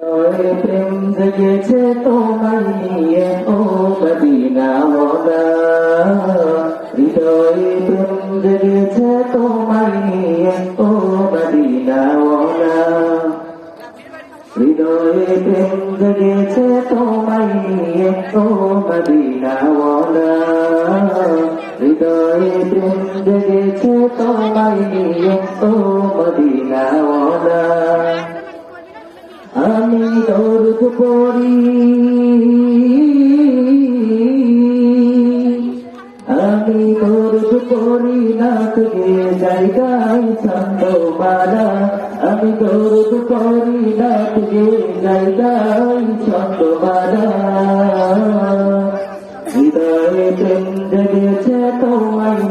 প্রেম জেগেছে তোমায় নিয়ে ও মদিনাওয়ালা হৃদয়ে প্রেম জেগেছে তোমায় নিয়ে ও মদিনাওয়ালা হৃদয়ে প্রেম জেগেছে তোমায় হৃদয়ে প্রেম জেগেছে তোমায় নিয়ে ও মদিনাওয়ালা আমি দৌড় পড়ি আমি দৌড় পড়ি না তুগে জায়গায় ছন্দ মালা। আমি দৌড় পড়ি না তুগে জায়গায় ছন্দ মালা। হৃদয়ে প্রেম জগেছে তোমায়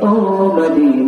ও মদিনাওয়ালা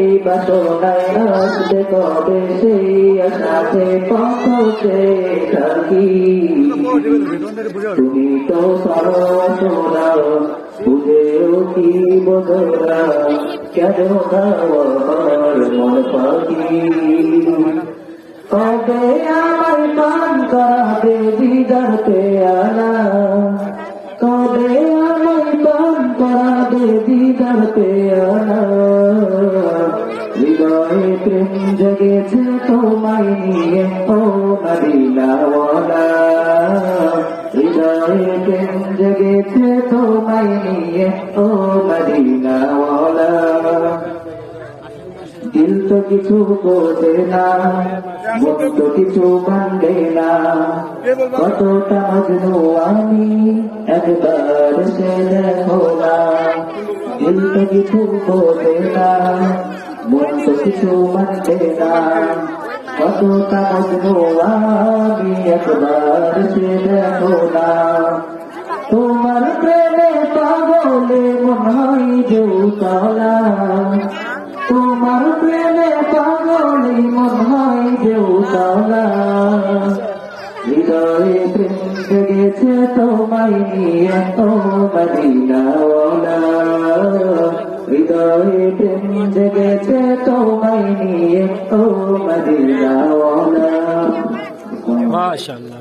বাসনাই আসবে কবে সেই আকাশে পথ থাকি তুমি তো সরসরা বুঝেও কি বোঝরা কেন আমার মন পাখি কবে আমার পান করাবে দিদার নিয়ে ও হৃদয়ে দিল তো কিছু বোঝে না মন তো কিছু মানবে না কতটা মজনু আমি একবার সে দেখো না দিল তো কিছু বোঝে না মন তো কিছু মানবে না কতটা মজনু আমি একবার সে দেখো না তোমার প্রেমে পাগলে মন হয় দেউতলা তোমার প্রেমে পাগলে মন হয় দেউতলা হৃদয়ে প্রেম জেগেছে তোমায় নিয়ে ও মদিনাওয়ালা হৃদয়ে প্রেম জেগেছে তোমায় নিয়ে ও মদিনাওয়ালা। মাশাআল্লাহ।